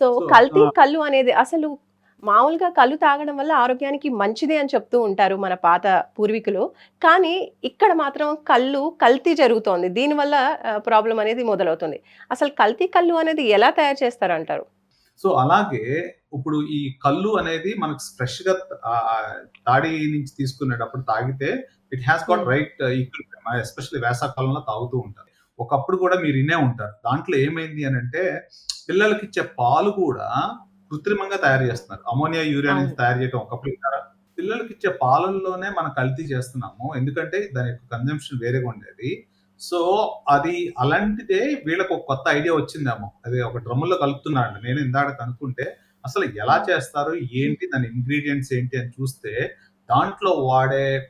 So కల్తీ కళ్ళు అనేది అసలు మామూలుగా కళ్ళు తాగడం వల్ల ఆరోగ్యానికి మంచిదే అని చెప్తూ ఉంటారు మన పాత పూర్వీకులు. కానీ ఇక్కడ మాత్రం కళ్ళు కల్తీ జరుగుతోంది. దీనివల్ల ప్రాబ్లం అనేది మొదలవుతుంది. అసలు కల్తీ కళ్ళు అనేది ఎలా తయారు చేస్తారు అంటారు సో అలాగే ఇప్పుడు ఈ కళ్ళు అనేది మనకు ఫ్రెష్గా తాడి నుంచి తీసుకునేటప్పుడు తాగితే it has got Hmm. Right especially వేసవకాలంలో తాగుతూ ఉంటారు. ఒకప్పుడు కూడా మీరు వినే ఉంటారు. దాంట్లో ఏమైంది అని అంటే పిల్లలకి ఇచ్చే పాలు కూడా కృత్రిమంగా తయారు చేస్తున్నారు. అమోనియా యూరియా నుంచి. తయారు చేయడం ఒకప్పుడు? పిల్లలకి ఇచ్చే పాలల్లోనే మనం కల్తీ చేస్తున్నాము. ఎందుకంటే దాని యొక్క కన్జంప్షన్ వేరేగా ఉండేది. సో అది అలాంటిదే వీళ్ళకి ఒక కొత్త ఐడియా వచ్చిందేమో. అది ఒక డ్రమ్ములో కలుపుతున్నాడు నేను ఇందాక కనుక్కుంటే అసలు ఎలా చేస్తారు? ఏంటి? దాని ఇంగ్రీడియంట్స్ ఏంటి? అని చూస్తే దాంట్లో వాడే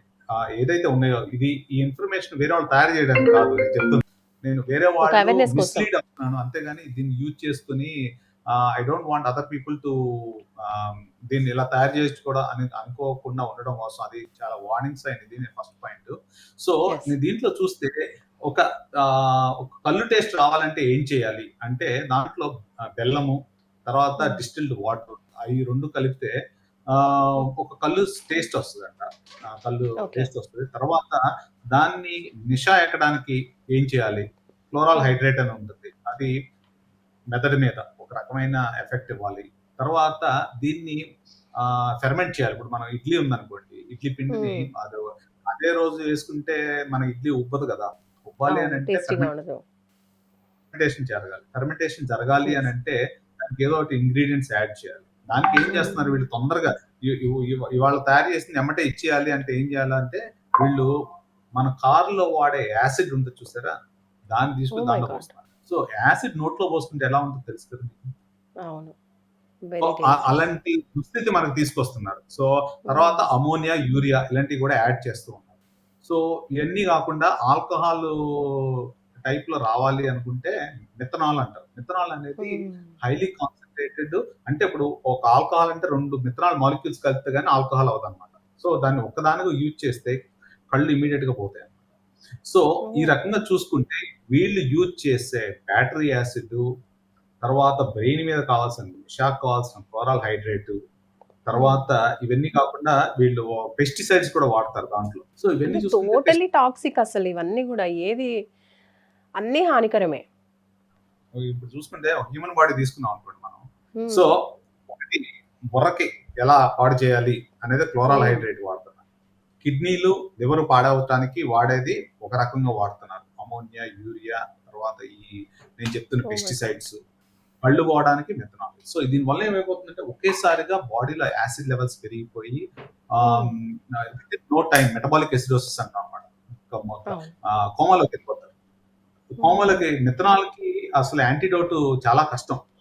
ఏదైతే ఉన్నాయో ఇది ఈ ఇన్ఫర్మేషన్ వేరే వాళ్ళు తయారు చేయడానికి కాదు నేను చెప్తున్నాను నేను వేరే వాళ్ళు. మిస్లీడ్ అవుతున్నాను అంతేగాని దీన్ని యూజ్ చేసుకుని I don't want other people to దీన్ని ఇలా తయారు చేసి కూడా అని అనుకోకుండా ఉండడం కోసం అది చాలా వార్నింగ్స్ అయినది నేను ఫస్ట్ పాయింట్ సో దీంట్లో చూస్తే ఒక కళ్ళు టేస్ట్ రావాలంటే ఏం చేయాలి అంటే దాంట్లో బెల్లము తర్వాత. డిస్టిల్డ్ వాటర్ అవి రెండు కలిపితే ఒక కళ్ళు టేస్ట్ వస్తుంది అంట కళ్ళు. టేస్ట్ వస్తుంది. తర్వాత దాన్ని నిషా ఎక్కడానికి ఏం చేయాలి? క్లోరాల్ హైడ్రేట్ అని ఉంటుంది. అది మెదడు మీద ఒక రకమైన ఎఫెక్ట్ ఇవ్వాలి. తర్వాత దీన్ని ఫెర్మెంట్ చేయాలి. ఇప్పుడు మనం ఇడ్లీ ఉందనుకోండి. ఇడ్లీ పిండిని Hmm. అది అదే రోజు వేసుకుంటే మన ఇడ్లీ ఉబ్బదు కదా. ఉబ్బాలి అని అంటే ఫెర్మెంటేషన్ జరగాలి. ఫెర్మెంటేషన్ జరగాలి అని అంటే దానికి ఏదో ఒకటి ఇంగ్రీడియంట్స్ యాడ్ చేయాలి. దానికి ఏం చేస్తున్నారు వీళ్ళు తొందరగా? ఇవాళ తయారు చేసింది ఎమ్మటే ఇచ్చేయాలి అంటే ఏం చేయాలంటే వీళ్ళు మన కారులో వాడే యాసిడ్ ఉంటుంది చూసారా? దాన్ని తీసుకుని Oh దాంట్లో. పోస్తున్నారు సో యాసిడ్ నోట్లో పోసుకుంటే ఎలా ఉంటుందో తెలుసు కదా? అవును. అలాంటి దుస్థితి మనకు తీసుకొస్తున్నారు. సో తర్వాత అమోనియా యూరియా ఇలాంటివి కూడా యాడ్ చేస్తూ ఉన్నారు. సో ఇవన్నీ కాకుండా ఆల్కహాల్ టైప్లో రావాలి అనుకుంటే మిథనాల్ అంటారు. మిథనాల్ అనేది హైలీ కాన్సన్ట్రేటెడ్ అంటే ఇప్పుడు ఒక ఆల్కహాల్ అంటే రెండు మిథనాల్ మాలిక్యూల్స్ కలిపితే కానీ ఆల్కహాల్ అవదు అనమాట సో దాన్ని ఒక్కదానిగా యూజ్ చేస్తే కళ్ళు ఇమీడియట్గా పోతాయి సో ఈ రకంగా చూసుకుంటే వీళ్ళు యూజ్ చేసే బ్యాటరీ యాసిడ్ తర్వాత బ్రెయిన్ మీద కావాల్సిన షాక్ కావాల్సిన క్లోరాల్ హైడ్రేట్ తర్వాత ఇవన్నీ కాకుండా వీళ్ళు పెస్టిసైడ్స్ కూడా వాడతారు దాంట్లో. సో ఇవన్నీ టోటలీ టాక్సిక్ అసలు ఇవన్నీ కూడా. ఏది అన్ని హానికరమే. ఇప్పుడు చూసుకుంటే హ్యూమన్ బాడీ తీసుకున్నాం అనుకోండి మనం. సో ఒకటి బుర్రకి ఎలా పాడు చేయాలి అనేది క్లోరాల్ Hmm. హైడ్రేట్ వాడుతున్నారు. కిడ్నీలు లివర్ పాడవటానికి వాడేది ఒక రకంగా వాడుతున్నారు. అమోనియా యూరియా తర్వాత ఈ నేను చెప్తున్న పెస్టిసైడ్స్ పళ్ళు పోవడానికి మెథనాల్ సో దీని వల్ల ఏమైపోతుందంటే ఒకేసారిగా బాడీలో యాసిడ్ లెవెల్స్ పెరిగిపోయి నో టైం మెటబాలిక్ ఎసిడోసిస్ అంటాం అన్నమాట. అవును. కోమాలోకి వెళ్ళిపోతారు. కోమాలకి మిథనాల్కి అసలు యాంటీడోట్ చాలా కష్టం. Hmm.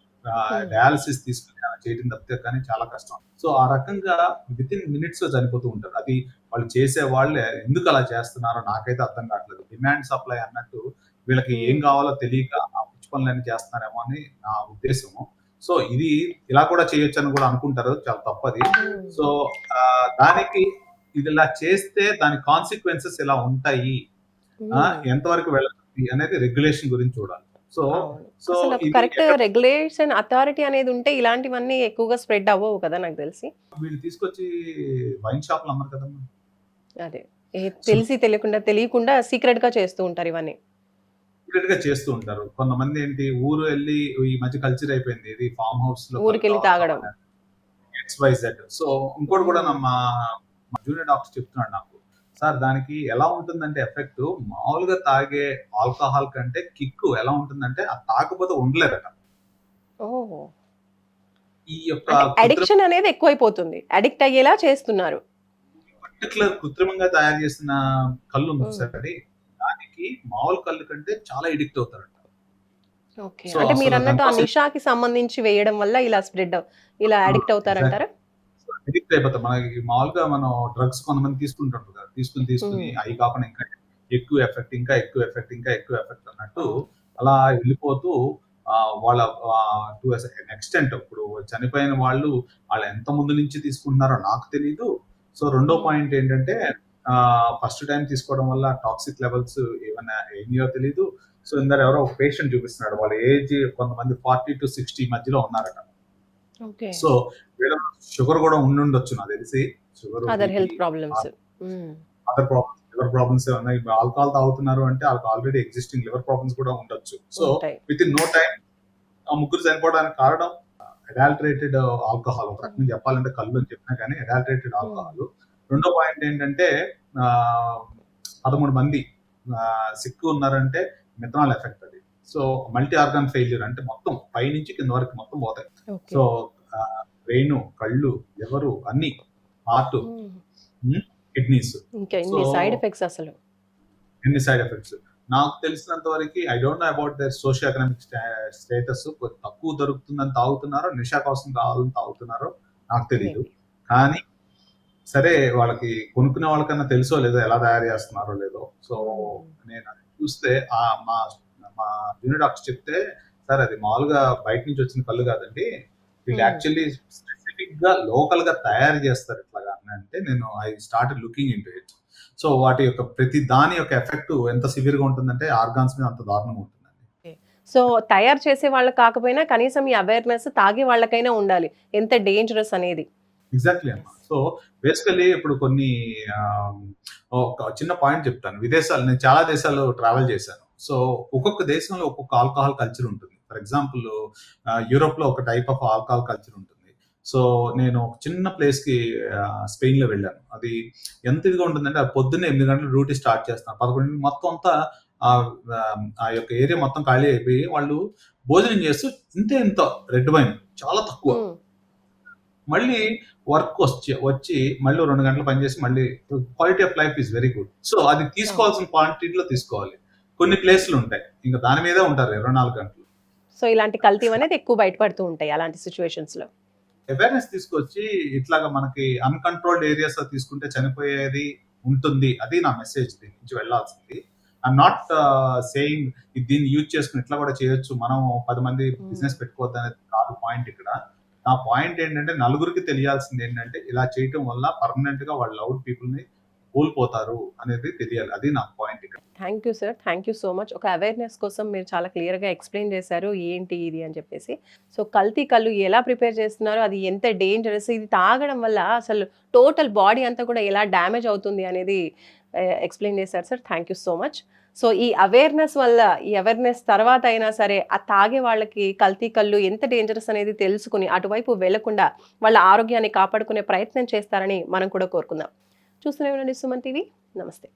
డయాలసిస్ తీసుకుని చేయడం తప్పితే కానీ చాలా కష్టం. సో ఆ రకంగా విత్ ఇన్ మినిట్స్లో చనిపోతూ ఉంటారు. అది వాళ్ళు చేసే వాళ్ళే ఎందుకు అలా చేస్తున్నారో నాకైతే అర్థం కావట్లేదు. డిమాండ్ సప్లై అన్నట్టు వీళ్ళకి ఏం Hmm. కావాలో తెలియక ఆ పిచ్చి పనులన్నీ చేస్తున్నారేమో అని నా ఉద్దేశము సో ఇది ఇలా కూడా చేయొచ్చు అని కూడా అనుకుంటారు. చాలా తప్పది. Hmm. సో ఆ, దానికి ఇది ఇలా చేస్తే దాని కాన్సిక్వెన్సెస్ ఎలా ఉంటాయి? Hmm. ఎంతవరకు వెళ్ళాలి అనేది రెగ్యులేషన్ గురించి చూడాలి. So. So correct regulation authority అనేది ఉంటే ఇలాంటివన్నీ ఎక్కువగా స్ప్రెడ్ అవ్వవు కదా నాకు తెలిసి. వీళ్ళు తీసుకొచ్చి వైన్ షాప్లు అమ్మరు కదమ్మా. అదే. ఏ తెలిసి తెలియకుండా తెలియకుండా సీక్రెట్గా చేస్తూ ఉంటారు ఇవన్నీ. సీక్రెట్గా చేస్తూ ఉంటారు. కొంతమంది ఏంటి ఊరు వెళ్ళి ఈ మధ్య కల్చర్ అయిపోయింది. ఇది ఫామ్ హౌస్లో ఊరికి వెళ్ళి తాగడం. ఎక్స్ వై జెడ్ సో ఇంకోటి కూడా నా మా జూనియర్ డాక్టర్ చెప్తున్నాడు నాకు. సార్ దానికి ఎలా ఉంటుందంటే ఎఫెక్ట్ మామూలుగా తాగే ఆల్కహాల్ కంటే కిక్ ఎలా ఉంటుందంటే ఆ తాగకపోతే ఉండలేరట ఓ ఈ యొక్క అడిక్షన్ అనేది ఎక్కువైపోతుంది. అడిక్ట్ అయ్యేలా చేస్తున్నారు. పర్టికులర్ కృత్రిమంగా తయారు చేసిన కళ్ళు ఉంది. సార్ అది. దానికి మామూలు కళ్ళు కంటే చాలా ఎడిక్ట్ అవుతారంట. అంటే మీరు అన్నట్టు ఆ నిషాకి సంబంధించి వేయడం వల్ల ఇలా స్ప్రెడ్ ఇలా అడిక్ట్ అవుతారంటారా? ఎడిక్ట్ అయిపోతాం. మనకి మామూలుగా మనం డ్రగ్స్ కొంతమంది తీసుకుంటుంటారు కదా. తీసుకుని తీసుకుని. అవి కాకుండా ఇంకా ఎక్కువ ఎఫెక్ట్ ఇంకా ఎక్కువ ఎఫెక్ట్ ఇంకా ఎక్కువ ఎఫెక్ట్ అన్నట్టు అలా వెళ్ళిపోతూ వాళ్ళ టు ఎక్స్టెంట్ ఇప్పుడు చనిపోయిన వాళ్ళు వాళ్ళు ఎంత ముందు నుంచి తీసుకుంటున్నారో నాకు తెలీదు. సో రెండో. పాయింట్ ఏంటంటే ఫస్ట్ టైం తీసుకోవడం వల్ల టాక్సిక్ లెవెల్స్ ఏమైనా ఏమియో తెలీదు. సో ఇందరు ఎవరో ఒక పేషెంట్ చూపిస్తున్నాడు. వాళ్ళ ఏజ్ కొంతమంది ఫార్టీ టు సిక్స్టీ మధ్యలో ఉన్నారట. ఓకే. సో వీళ్ళ షుగర్ కూడా ఉండుండొచ్చు నాకు తెలిసి. Sugar other health problems other problems liver problems ఏమన్నా ఆల్కహాల్ తాగుతున్నారు అంటే వాళ్ళకి ఆల్రెడీ ఎగ్జిస్టింగ్ లివర్ ప్రాబ్లమ్స్ కూడా ఉండొచ్చు. So with in no time ఆ ముగ్గురు చనిపోవడానికి కారణం అడాల్టరేటెడ్ ఆల్కహాల్ ఒక రకంగా చెప్పాలంటే కళ్ళు అని చెప్పినా కానీ అడాల్టరేటెడ్ ఆల్కహాల్ రెండో పాయింట్ ఏంటంటే పదమూడు మంది సిక్ ఉన్నారంటే మిథనాల్ ఎఫెక్ట్ అది. సో మల్టీ ఆర్గాన్ ఫెయిల్యూర్ అంటే మొత్తం పై నుంచి కింద వరకు మొత్తం పోతాయి. సో బ్రెయిన్ కళ్ళు ఎవరు అన్ని హార్ట్ కిడ్నీస్ సైడ్ ఎఫెక్ట్స్ అసలు? ఎన్ని సైడ్ ఎఫెక్ట్స్ నాకు తెలిసినంత వరకు I don't know about their socio economic status తక్కువ దొరుకుతుందని తాగుతున్నారో నిషా కోసం కావాలని తాగుతున్నారో నాకు తెలియదు కానీ సరే వాళ్ళకి కొనుక్కునే వాళ్ళకన్నా తెలుసో లేదో ఎలా తయారు చేస్తున్నారో లేదో. సో నేను అది చూస్తే ఆ మా మా డాక్టర్ చెప్తే సార్ అది మామూలుగా బయట నుంచి వచ్చిన కళ్ళు కాదండి. వీళ్ళు. యాక్చువల్లీ స్పెసిఫిక్గా లోకల్గా తయారు చేస్తారు ఇట్లాగా అంటే నేను I start looking in it. So వాటి యొక్క ప్రతి దాని యొక్క ఎఫెక్ట్ ఎంత సివియర్గా ఉంటుందంటే ఆర్గాన్స్ మీద అంత దారుణంగా ఉంటుందండి. సో తయారు చేసే వాళ్ళకి కాకపోయినా కనీసం ఈ అవేర్నెస్ తాగే వాళ్ళకైనా ఉండాలి. ఎంత డేంజరస్ అనేది. ఎగ్జాక్ట్లీ అమ్మా. సో బేసికలీ ఇప్పుడు కొన్ని ఒక చిన్న పాయింట్ చెప్తాను. విదేశాలు నేను చాలా దేశాలు ట్రావెల్ చేశాను. సో ఒక్కొక్క దేశంలో ఒక్కొక్క ఆల్కహాల్ కల్చర్ ఉంటుంది. ఫర్ ఎగ్జాంపుల్ యూరోప్లో ఒక టైప్ ఆఫ్ ఆల్కహాల్ కల్చర్ ఉంటుంది. సో నేను ఒక చిన్న ప్లేస్కి స్పెయిన్లో వెళ్ళాను. అది ఎంత ఇదిగా ఉంటుందంటే అది పొద్దున్న ఎనిమిది గంటల డ్యూటీ స్టార్ట్ చేస్తాను పదకొండు మొత్తం అంతా ఆ ఆ యొక్క ఏరియా మొత్తం ఖాళీ అయిపోయి వాళ్ళు భోజనం చేస్తూ ఇంతే ఇంత రెడ్ వైన్ చాలా తక్కువ. ఉమ్, మళ్ళీ వర్క్ వచ్చి వచ్చి మళ్ళీ రెండు గంటలు పనిచేసి మళ్ళీ quality of life is very good so అది తీసుకోవాల్సిన క్వాంటిటీలో తీసుకోవాలి. కొన్ని ప్లేస్లు ఉంటాయి. ఇంకా దాని మీదే ఉంటారు ఇరవై నాలుగు గంటలు. సో ఇలాంటి కల్తీ అనేది ఎక్కువ బయటపడుతూ ఉంటాయి అలాంటి సిచ్యువేషన్స్లో. అవేర్నెస్ తీసుకొచ్చి ఇట్లాగా మనకి అన్కంట్రోల్డ్ ఏరియాస్ తీసుకుంటే చనిపోయేది ఉంటుంది. అది నా మెసేజ్ దీని నుంచి వెళ్ళాల్సింది. ఐఎమ్ నాట్ సేయింగ్ దీన్ని యూజ్ చేసుకుని ఇట్లా కూడా చేయొచ్చు. మనం పది మంది బిజినెస్ పెట్టుకోవద్దు అనేది కాదు పాయింట్ ఇక్కడ. నా పాయింట్ ఏంటంటే నలుగురికి తెలియాల్సింది ఏంటంటే ఇలా చేయటం వల్ల పర్మనెంట్గా వాళ్ళ లవ్ పీపుల్ని కోల్పోతారు అనేది తెలియాలి. అది నా పాయింట్ ఇక్కడ. Thank you sir thank you so much ఒక అవేర్నెస్ కోసం మీరు చాలా క్లియర్గా ఎక్స్ప్లెయిన్ చేశారు ఏంటి ఇది అని చెప్పేసి. సో కల్తీ కళ్ళు ఎలా ప్రిపేర్ చేస్తున్నారో అది ఎంత డేంజరస్ ఇది తాగడం వల్ల అసలు టోటల్ బాడీ అంతా కూడా ఎలా డ్యామేజ్ అవుతుంది అనేది ఎక్స్ప్లెయిన్ చేశారు sir thank you so much so ఈ అవేర్నెస్ వల్ల ఈ అవేర్నెస్ తర్వాత అయినా సరే ఆ తాగే వాళ్ళకి కల్తీ కళ్ళు ఎంత డేంజరస్ అనేది తెలుసుకుని అటువైపు వెళ్ళకుండా వాళ్ళ ఆరోగ్యాన్ని కాపాడుకునే ప్రయత్నం చేస్తారని మనం కూడా కోరుకుందాం. చూస్తూనే ఉండండి సుమన్ టీవీ. నమస్తే.